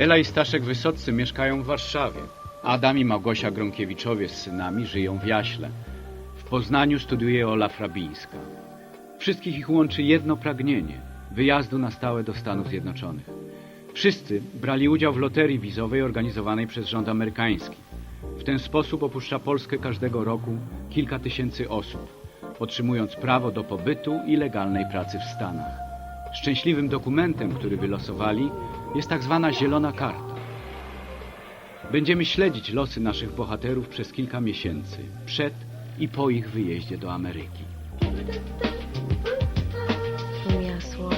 Ela i Staszek Wysoccy mieszkają w Warszawie. Adam i Małgosia Gronkiewiczowie z synami żyją w Jaśle. W Poznaniu studiuje Ola Frabińska. Wszystkich ich łączy jedno pragnienie wyjazdu na stałe do Stanów Zjednoczonych. Wszyscy brali udział w loterii wizowej organizowanej przez rząd amerykański. W ten sposób opuszcza Polskę każdego roku kilka tysięcy osób, otrzymując prawo do pobytu i legalnej pracy w Stanach. Szczęśliwym dokumentem, który wylosowali, jest tak zwana zielona karta. Będziemy śledzić losy naszych bohaterów przez kilka miesięcy, przed i po ich wyjeździe do Ameryki. From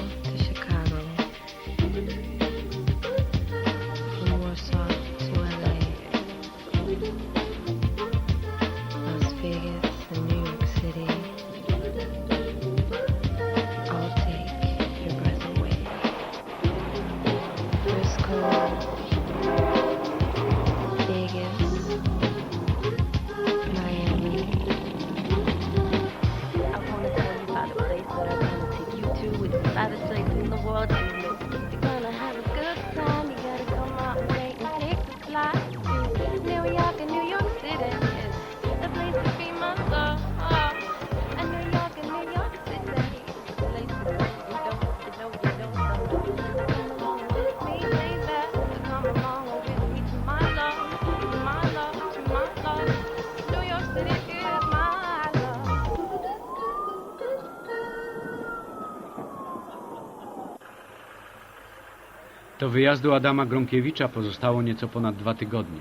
Do wyjazdu Adama Gronkiewicza pozostało nieco ponad dwa tygodnie.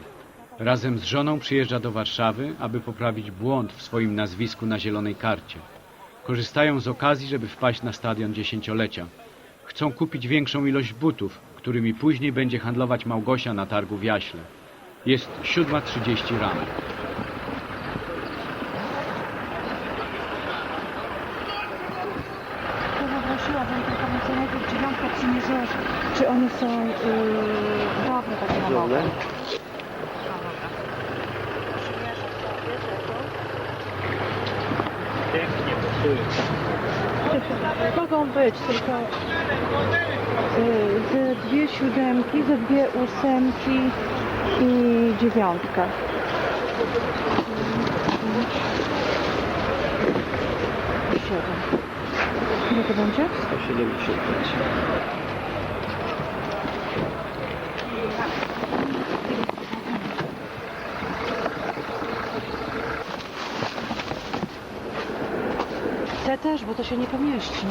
Razem z żoną przyjeżdża do Warszawy, aby poprawić błąd w swoim nazwisku na zielonej karcie. Korzystają z okazji, żeby wpaść na stadion dziesięciolecia. Chcą kupić większą ilość butów, którymi później będzie handlować Małgosia na targu w Jaśle. Jest 7.30 rano. Poprosiłabym tylko mnie co najpierw dziewiątkę przymierzyłaś, czy one są yy, dobre takie na wodę. Mogą być tylko yy, ze dwie siódemki, ze dwie ósemki i dziewiątka. Siedem. Ile to będzie? 175. Też, bo to się nie pomieści.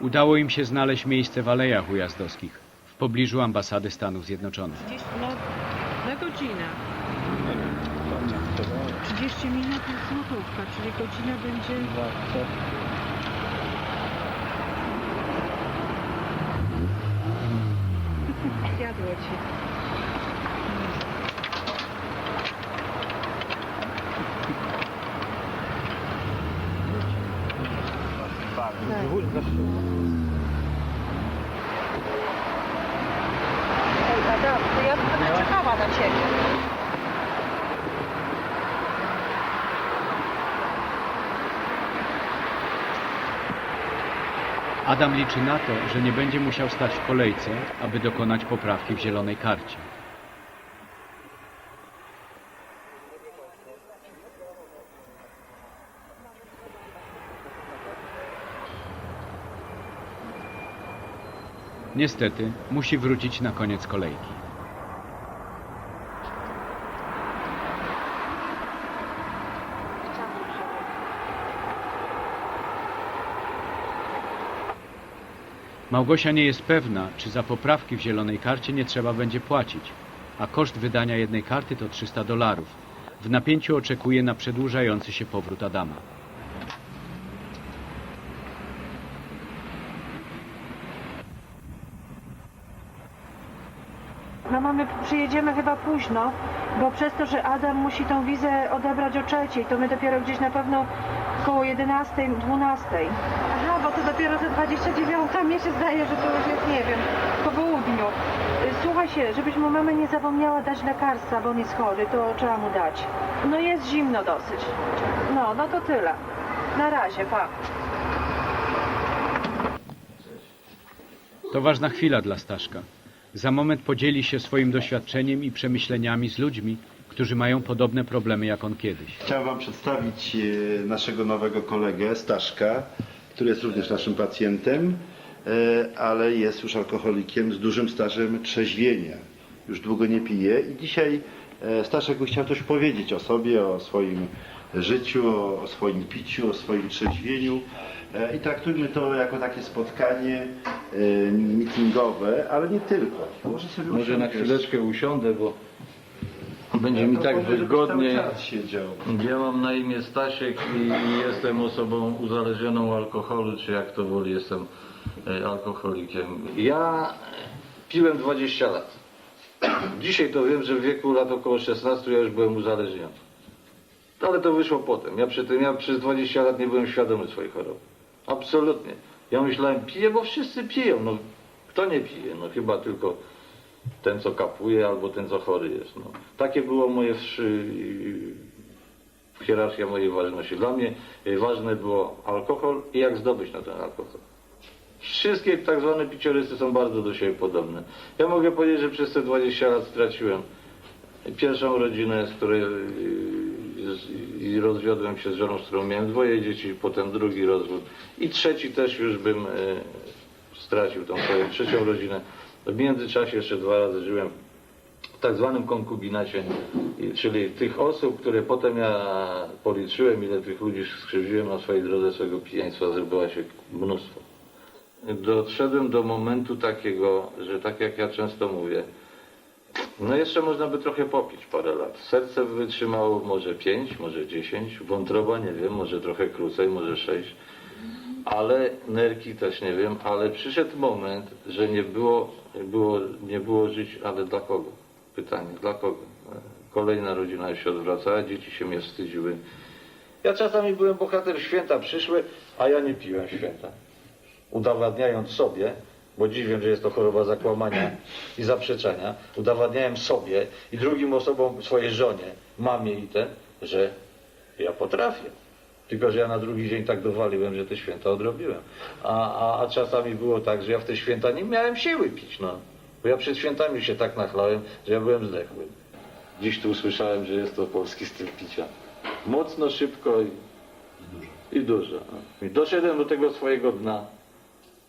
Udało im się znaleźć miejsce w Alejach Ujazdowskich, w pobliżu ambasady Stanów Zjednoczonych. No, na godzinę. 30 minut jest złotówka, czyli godzina będzie... Zjadło ci. Ej, Adam, to ja będę czekała na ciebie. Adam liczy na to, że nie będzie musiał stać w kolejce, aby dokonać poprawki w zielonej karcie. Niestety, musi wrócić na koniec kolejki. Małgosia nie jest pewna, czy za poprawki w zielonej karcie nie trzeba będzie płacić, a koszt wydania jednej karty to 300 dolarów. W napięciu oczekuje na przedłużający się powrót Adama. No mamy, przyjedziemy chyba późno, bo przez to, że Adam musi tą wizę odebrać o trzeciej, to my dopiero gdzieś na pewno koło 11, 12. Dopiero ze 29, mnie się zdaje, że to już jest, nie wiem, po południu. Y, Słuchaj się, żebyś mu mamy nie zapomniała dać lekarstwa, bo on jest chory, to trzeba mu dać. No jest zimno dosyć. No No, to tyle. Na razie, pa. To ważna chwila dla Staszka. Za moment podzieli się swoim doświadczeniem i przemyśleniami z ludźmi, którzy mają podobne problemy jak on kiedyś. Chciałem Wam przedstawić e, naszego nowego kolegę, Staszka, który jest również naszym pacjentem, e, ale jest już alkoholikiem z dużym stażem trzeźwienia. Już długo nie pije i dzisiaj e, Staszek by chciał coś powiedzieć o sobie, o swoim życiu, o, swoim piciu, o swoim trzeźwieniu. E, I traktujmy to jako takie spotkanie meetingowe, ale nie tylko. Może sobie Może na chwileczkę usiądę, bo będzie mi tak wygodniej. Siedział. Ja mam na imię Stasiek i, i jestem osobą uzależnioną alkoholu, czy jak to woli, jestem e, alkoholikiem. Ja piłem 20 lat. Dzisiaj to wiem, że w wieku lat około 16 ja już byłem uzależniony. Ale to wyszło potem. Ja przy tym, ja przez 20 lat nie byłem świadomy swojej choroby. Absolutnie. Ja myślałem, piję, bo wszyscy piją. No, kto nie pije? No chyba tylko ten, co kapuje, albo ten, co chory jest. No. Takie było moje wszy... hierarchia mojej ważności. Dla mnie y, ważne było alkohol i jak zdobyć na ten alkohol. Wszystkie tak zwane piciorysy są bardzo do siebie podobne. Ja mogę powiedzieć, że przez te 20 lat straciłem pierwszą rodzinę, z której y, i rozwiodłem się z żoną, z którą miałem dwoje dzieci, potem drugi rozwód i trzeci też już bym y, stracił tą swoją trzecią rodzinę. W międzyczasie jeszcze dwa razy żyłem w tak zwanym konkubinacie, czyli tych osób, które potem ja policzyłem, ile tych ludzi skrzywdziłem na swojej drodze swojego pijaństwa, zrobiła się mnóstwo. Doszedłem do momentu takiego, że tak jak ja często mówię, no jeszcze można by trochę popić parę lat. Serce wytrzymało może 5, może 10, wątroba nie wiem, może trochę krócej, może 6, ale nerki też nie wiem, ale przyszedł moment, że nie było, było, nie było żyć, ale dla kogo? Pytanie, dla kogo? Kolejna rodzina się odwracała, dzieci się mnie wstydziły. Ja czasami byłem bohater, święta przyszły, a ja nie piłem święta udowadniając sobie, bo dziś wiem, że jest to choroba zakłamania i zaprzeczania, udowadniałem sobie i drugim osobom, swojej żonie, mamie i ten, że ja potrafię. Tylko, że ja na drugi dzień tak dowaliłem, że te święta odrobiłem. A, a, a czasami było tak, że ja w te święta nie miałem siły pić, no. Bo ja przed świętami się tak nachlałem, że ja byłem zdechły. Dziś tu usłyszałem, że jest to polski styl picia. Mocno, szybko i, i dużo. I doszedłem do tego swojego dna.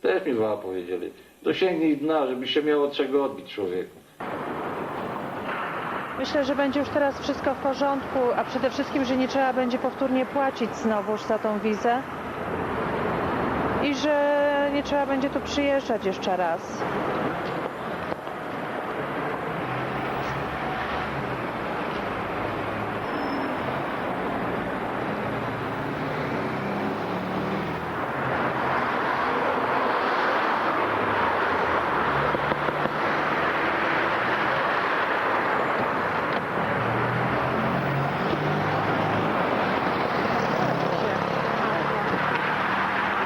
Też mi wała powiedzieli. Dosięgnij dna, żebyś się miał od czego odbić człowieku. Myślę, że będzie już teraz wszystko w porządku, a przede wszystkim, że nie trzeba będzie powtórnie płacić znowuż za tą wizę. I że nie trzeba będzie tu przyjeżdżać jeszcze raz.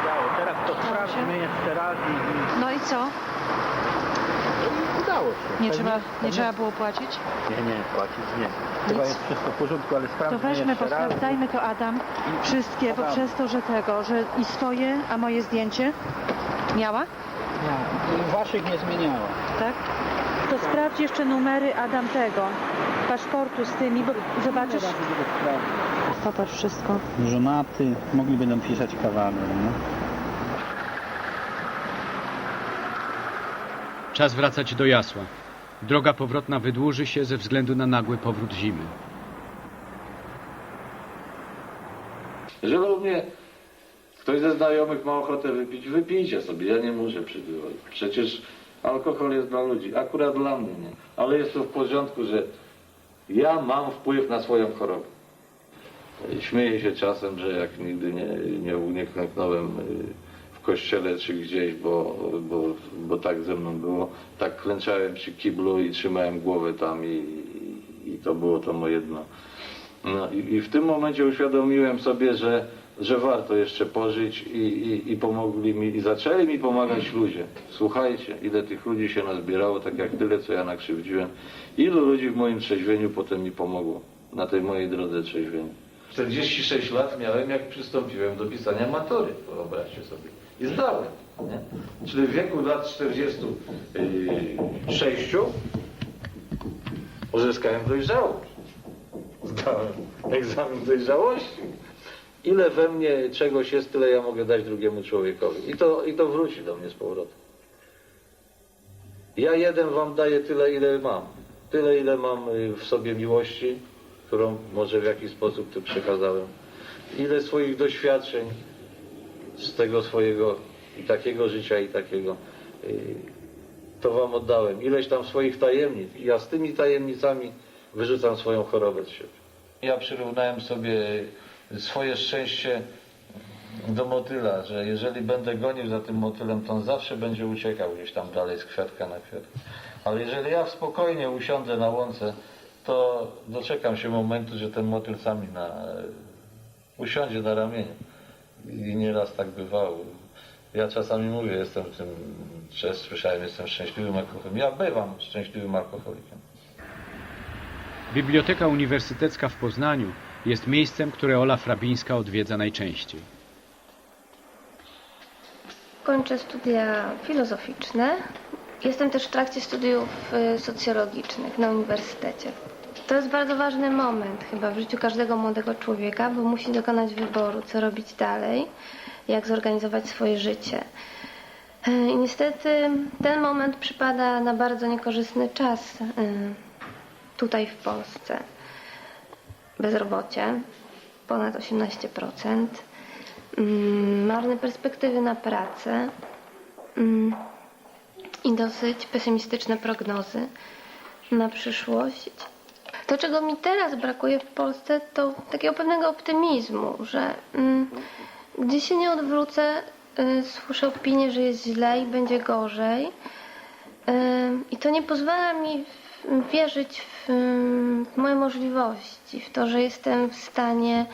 udało. Teraz to sprawdźmy jeszcze raz i, i No i co? udało się. Nie Pewnie- trzeba, nie pewnie- trzeba było płacić? Nie, nie, płacić nie. Chyba jest wszystko w porządku, ale To sprawdźmy weźmy, jeszcze raz. posprawdzajmy to Adam. Wszystkie, bo przez to, że tego, że i swoje, a moje zdjęcie miała, Nie, waszych nie zmieniała. tak? To sprawdź jeszcze numery Adam tego, paszportu z tymi, bo zobaczysz, popatrz wszystko. Żonaty, mogli będą pisać kawaler, nie? Czas wracać do Jasła. Droga powrotna wydłuży się ze względu na nagły powrót zimy. Jeżeli mnie ktoś ze znajomych ma ochotę wypić, wypijcie sobie, ja nie muszę przybywać. Przecież alkohol jest dla ludzi, akurat dla mnie nie. Ale jest to w porządku, że ja mam wpływ na swoją chorobę. Śmieję się czasem, że jak nigdy nie, nie, klęknąłem y, kościele czy gdzieś, bo, bo, bo tak ze mną było. Tak klęczałem przy kiblu i trzymałem głowę tam i, i to było to moje dno. No i, i w tym momencie uświadomiłem sobie, że, że warto jeszcze pożyć i, i, i pomogli mi, i zaczęli mi pomagać ludzie. Słuchajcie, ile tych ludzi się nazbierało, tak jak tyle, co ja nakrzywdziłem. Ilu ludzi w moim trzeźwieniu potem mi pomogło na tej mojej drodze trzeźwienia. 46 lat miałem, jak przystąpiłem do pisania matury, wyobraźcie sobie. I zdałem. Nie? Czyli w wieku lat 46 uzyskałem dojrzałość. Zdałem egzamin dojrzałości. Ile we mnie czegoś jest, tyle ja mogę dać drugiemu człowiekowi. I to, i to wróci do mnie z powrotem. Ja jeden wam daję tyle, ile mam. Tyle, ile mam y, w sobie miłości, którą może w jakiś sposób tu przekazałem. Ile swoich doświadczeń z tego swojego i takiego życia, i takiego, y, to wam oddałem. Ileś tam swoich tajemnic. I ja z tymi tajemnicami wyrzucam swoją chorobę z siebie. Ja przyrównałem sobie swoje szczęście do motyla, że jeżeli będę gonił za tym motylem, to on zawsze będzie uciekał gdzieś tam dalej z kwiatka na kwiatek. Ale jeżeli ja spokojnie usiądę na łące, to doczekam się momentu, że ten motyl sam mi na, usiądzie na ramieniu. I nieraz tak bywało. Ja czasami mówię, jestem tym, często słyszałem, jestem szczęśliwym alkoholikiem. Ja bywam szczęśliwym alkoholikiem. Biblioteka Uniwersytecka w Poznaniu jest miejscem, które Ola Frabińska odwiedza najczęściej. Kończę studia filozoficzne. Jestem też w trakcie studiów y, socjologicznych na uniwersytecie. To jest bardzo ważny moment chyba w życiu każdego młodego człowieka, bo musi dokonać wyboru, co robić dalej, jak zorganizować swoje życie. Y, I niestety ten moment przypada na bardzo niekorzystny czas y, tutaj w Polsce. Bezrobocie ponad 18%, mm, marne perspektywy na pracę mm, i dosyć pesymistyczne prognozy na przyszłość. To, czego mi teraz brakuje w Polsce, to takiego pewnego optymizmu, że mm, gdzie się nie odwrócę, y, słyszę opinię, że jest źle i będzie gorzej. Ym, I to nie pozwala mi wierzyć w, w moje możliwości, w to, że jestem w stanie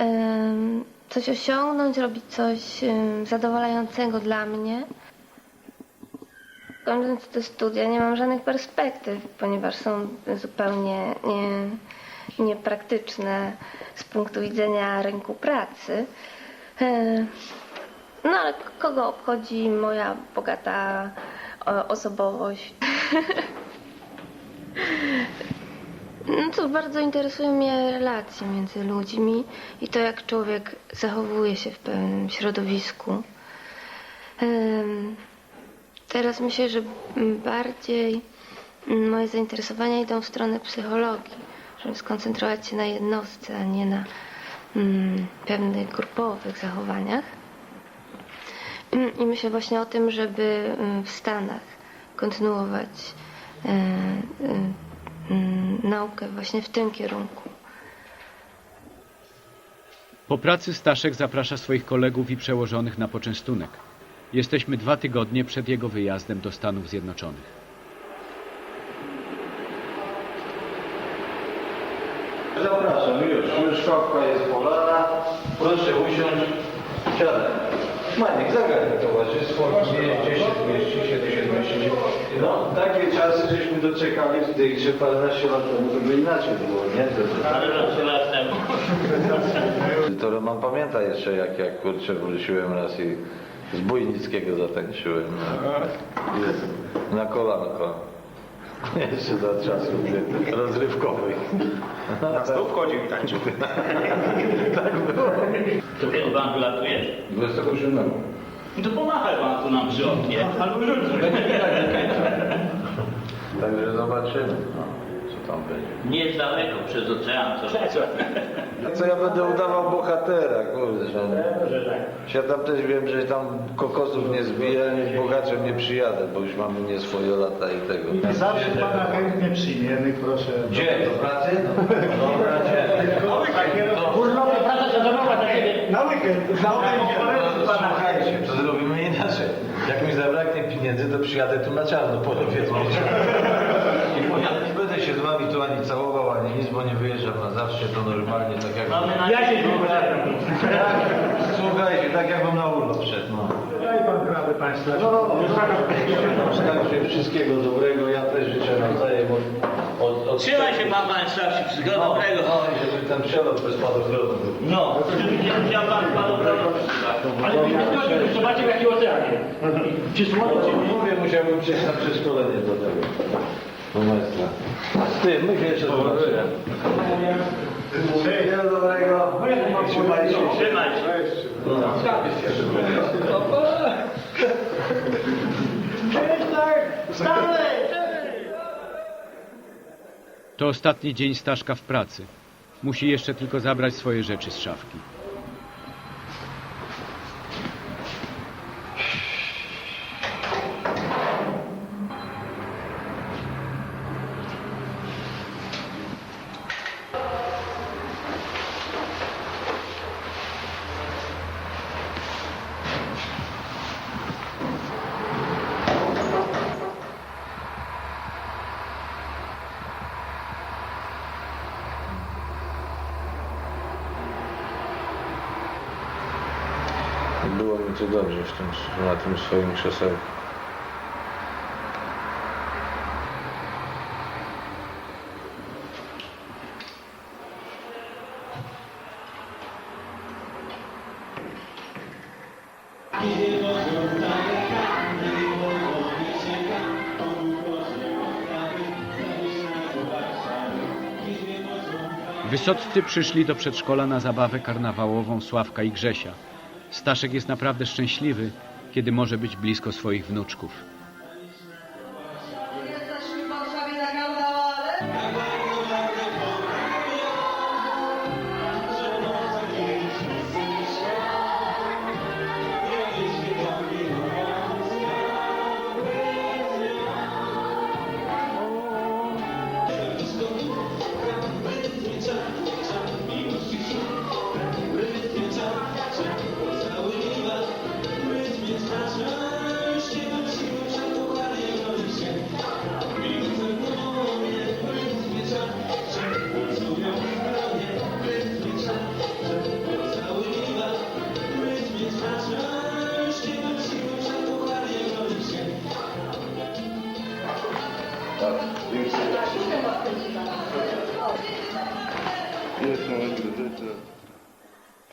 ym, coś osiągnąć, robić coś ym, zadowalającego dla mnie. Kończąc te studia nie mam żadnych perspektyw, ponieważ są zupełnie nie, niepraktyczne z punktu widzenia rynku pracy. Ym, no ale kogo obchodzi moja bogata o, osobowość? No to bardzo interesują mnie relacje między ludźmi i to, jak człowiek zachowuje się w pewnym środowisku. Teraz myślę, że bardziej mm, moje zainteresowania idą w stronę psychologii, żeby skoncentrować się na jednostce, a nie na mm, pewnych grupowych zachowaniach. Mm, I myślę właśnie o tym, żeby mm, w Stanach kontynuować e, e, naukę właśnie w tym kierunku. Po pracy Staszek zaprasza swoich kolegów i przełożonych na poczęstunek. Jesteśmy dwa tygodnie przed jego wyjazdem do Stanów Zjednoczonych. Zapraszam, już, już jest polana. Proszę usiąść. Siadaj. Maniek, zagadnij towarzystwo, gdzie się zmieści, kiedy się zmieści. No, takie czasy żeśmy doczekali, tutaj że paręnaście lat temu to by inaczej było, nie? Paręnaście lat temu. To Roman pamięta jeszcze, jak, jak kurczę wróciłem raz i z Bójnickiego zatańczyłem. Jest, na kolanko. Jeszcze za czasów nie, rozrywkowych. Na stół wchodził i tańczył. Tak było. To kiedy pan wylatuje? 27. No to pomachaj pan tu nam przy oknie. Albo rzuć Także zobaczymy, no, tam będzie. Nie jest daleko, przez ocean. Co? Co ja będę udawał bohatera, kurde, że ja tam też wiem, że tam kokosów nie zbiję, bogaczem nie przyjadę, bo już mamy nie swoje lata i tego. Zawsze pana chętnie przyjmiemy, proszę. Gdzie? Do pracy? Dobra, gdzie? Urlopy, praca sezonowa dla ciebie. Na weekend. Na Słuchajcie, to zrobimy inaczej. Jak mi zabraknie pieniędzy, to przyjadę tu na czarno porobię. I ja się z wami tu ani całował, ani nic, bo nie wyjeżdżam na zawsze, to normalnie, tak jak... Ja się nie Słuchajcie, tak jakbym na urlop szedł, no. Daj pan proszę Państwa. Starczy wszystkiego dobrego, ja też życzę nawzajem od, od, od Trzymaj się pan, starszy, wszystkiego no, dobrego. no, i żeby ten przelot bez spadochronu był. No, żeby musiał pan spadochronu. Ale wy nie zobaczcie w jakim oceanie. Czy słońce, No, mówię, musiałbym przejść na przeszkolenie do tego. Maestra. Ty, my się jeszcze zobaczymy. Wszystkiego dobrego. Trzymaj się. Trzymaj się. To ostatni dzień Staszka w pracy. Musi jeszcze tylko zabrać swoje rzeczy z szafki. Było mi tu dobrze w tym, na tym swoim krzesełku. Wysoccy przyszli do przedszkola na zabawę karnawałową Sławka i Grzesia. Staszek jest naprawdę szczęśliwy, kiedy może być blisko swoich wnuczków.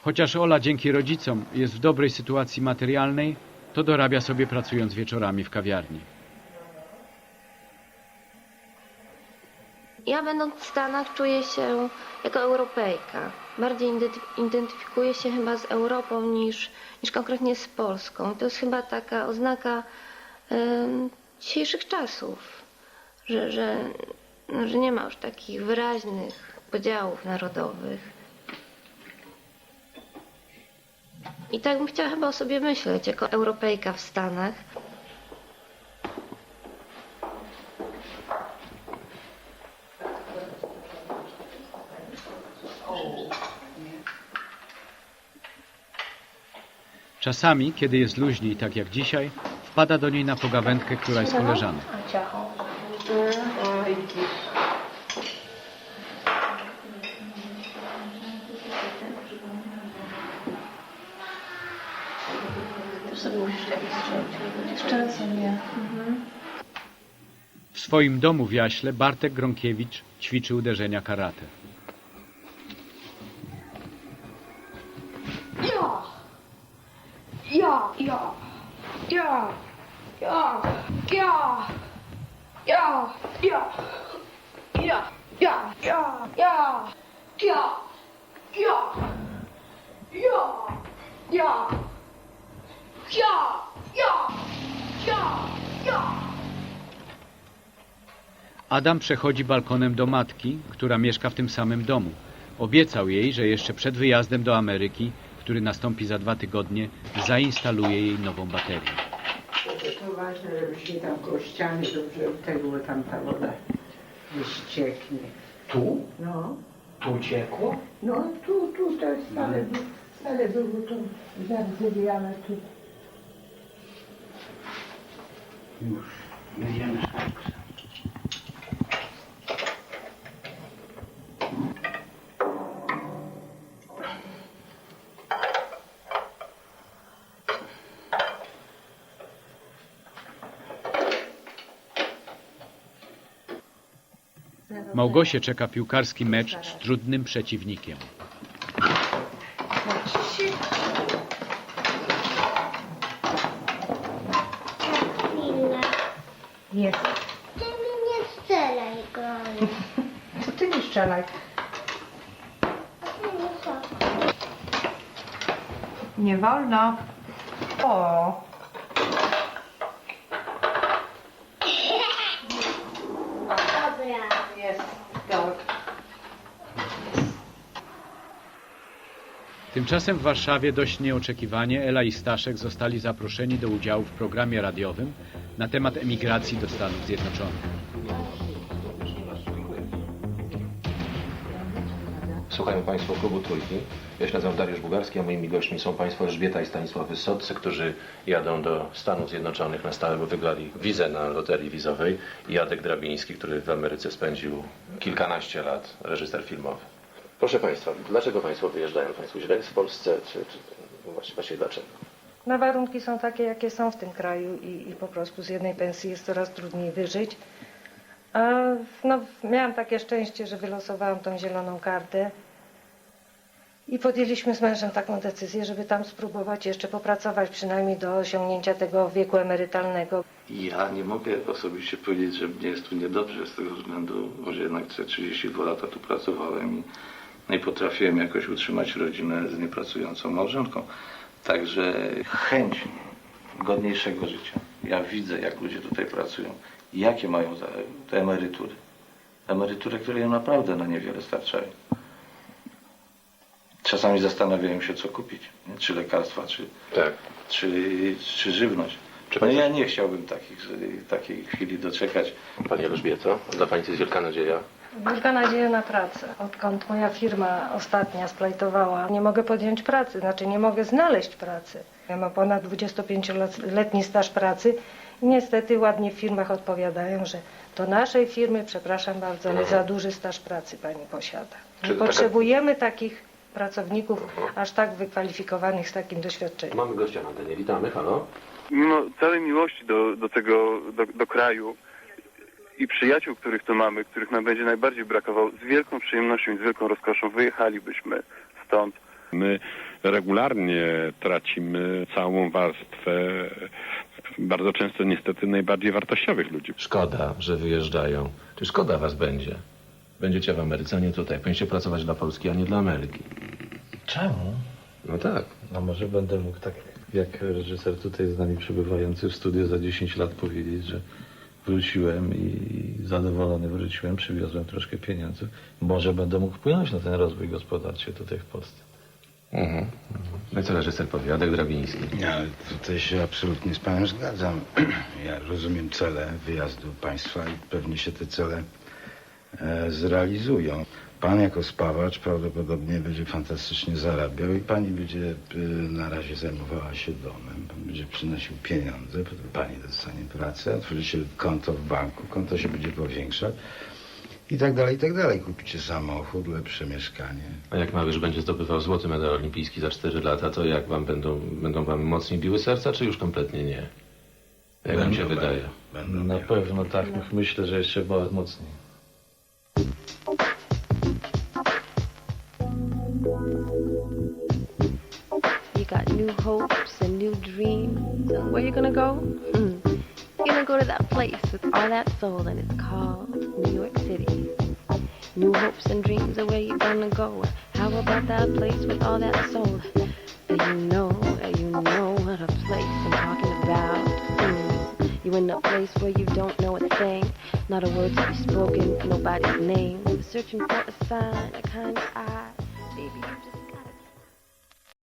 Chociaż Ola dzięki rodzicom jest w dobrej sytuacji materialnej, to dorabia sobie pracując wieczorami w kawiarni. Ja będąc w Stanach czuję się jako Europejka. Bardziej identy- identyfikuję się chyba z Europą niż, niż konkretnie z Polską. To jest chyba taka oznaka em, dzisiejszych czasów, że, że, no, że nie ma już takich wyraźnych podziałów narodowych. I tak bym chciała chyba o sobie myśleć, jako Europejka w Stanach. Czasami, kiedy jest luźniej, tak jak dzisiaj, wpada do niej na pogawędkę któraś z koleżanek. W swoim domu w Jaśle Bartek Gronkiewicz ćwiczy uderzenia karate. Ja! Ja! Ja! Ja! Ja! Ja! Ja! Ja! Ja! Ja! Ja! Ja! Ja! Ja! Ja! Ja! Ja! Ja! Ja! Ja! Adam przechodzi balkonem do matki, która mieszka w tym samym domu. Obiecał jej, że jeszcze przed wyjazdem do Ameryki, który nastąpi za dwa tygodnie, zainstaluje jej nową baterię. To ważne, żeby się tam koło ściany dobrze tego, bo tam ta woda nie ścieknie. tu? No, Tu uciekło? no tu, tu to jest stale, stale było to zardzewiałe tu. Już jedziemy z Małgosie czeka piłkarski mecz z trudnym przeciwnikiem. Nie wolno. O. Dobra. Jest. Dobra. Tymczasem w Warszawie dość nieoczekiwanie Ela i Staszek zostali zaproszeni do udziału w programie radiowym na temat emigracji do Stanów Zjednoczonych. Słuchają Państwo klubu Trójki. Ja się nazywam Dariusz Bugarski, a moimi gośćmi są Państwo Elżbieta i Stanisław Wysoccy, którzy jadą do Stanów Zjednoczonych na stałe, bo wygrali wizę na loterii wizowej. I Jadek Drabiński, który w Ameryce spędził kilkanaście lat, reżyser filmowy. Proszę Państwa, dlaczego Państwo wyjeżdżają? Państwo źle jest w Polsce, czy, czy właściwie dlaczego? No warunki są takie, jakie są w tym kraju i, i po prostu z jednej pensji jest coraz trudniej wyżyć. A no, miałam takie szczęście, że wylosowałam tą zieloną kartę i podjęliśmy z mężem taką decyzję, żeby tam spróbować jeszcze popracować, przynajmniej do osiągnięcia tego wieku emerytalnego. Ja nie mogę osobiście powiedzieć, że mnie jest tu niedobrze z tego względu, że jednak te 32 lata tu pracowałem i, no i potrafiłem jakoś utrzymać rodzinę z niepracującą małżonką. Także chęć godniejszego życia. Ja widzę, jak ludzie tutaj pracują. Jakie mają te emerytury. Emerytury, które naprawdę na niewiele starczają. Czasami zastanawiają się, co kupić. Nie? Czy lekarstwa, czy, Tak. czy, czy żywność. Czy No ja nie chciałbym takich, takiej chwili doczekać. Pani Elżbieto, dla Pani to jest wielka nadzieja. Wielka nadzieja na pracę. Odkąd moja firma ostatnia splajtowała, nie mogę podjąć pracy, znaczy nie mogę znaleźć pracy. Ja mam ponad 25-letni staż pracy i niestety ładnie w firmach odpowiadają, że do naszej firmy, przepraszam bardzo, ale za duży staż pracy pani posiada. Czy Nie taka- potrzebujemy takich pracowników aż tak wykwalifikowanych z takim doświadczeniem. Mamy gościa na antenie. Witamy, halo. mimo całej miłości do, do tego, do, do kraju i przyjaciół, których tu mamy, których nam będzie najbardziej brakowało, z wielką przyjemnością i z wielką rozkoszą wyjechalibyśmy stąd. My regularnie tracimy całą warstwę bardzo często niestety najbardziej wartościowych ludzi. Szkoda, że wyjeżdżają. Czy szkoda Was będzie? Będziecie w Ameryce, a nie tutaj. Powinniście pracować dla Polski, a nie dla Ameryki. Czemu? No tak. No może będę mógł tak jak reżyser tutaj z nami przebywający w studiu za 10 lat powiedzieć, że wróciłem i zadowolony wróciłem, przywiozłem troszkę pieniędzy. Może będę mógł wpłynąć na ten rozwój gospodarczy tutaj w Polsce. Mhm. No i co reżyser powie? Jadek Drabiński. Ja tutaj się absolutnie z panem zgadzam. Ja rozumiem cele wyjazdu państwa i pewnie się te cele zrealizują. Pan jako spawacz prawdopodobnie będzie fantastycznie zarabiał i pani będzie e, na razie zajmowała się domem. Pan będzie przynosił pieniądze, potem pani dostanie pracę, otworzy się konto w banku, konto się będzie powiększać i tak dalej, i tak dalej. Kupicie samochód, lepsze mieszkanie. A jak Małysz będzie zdobywał złoty medal olimpijski za 4 lata, to jak wam będą, będą wam mocniej biły serca, czy już kompletnie nie? Jak wam się Będą, wydaje? Będą Na miały. pewno tak, myślę, że jeszcze mocniej. Hopes and new dreams. And where you gonna go? Hmm. You're gonna go to that place with all that soul, and it's called New York City. New hopes and dreams are where you're gonna go. How about that place with all that soul? You know, you know what a place I'm talking about? Hmm. You in a place where you don't know a thing, not a word to be spoken, nobody's name. Searching for a sign, a kind of eye. Baby, you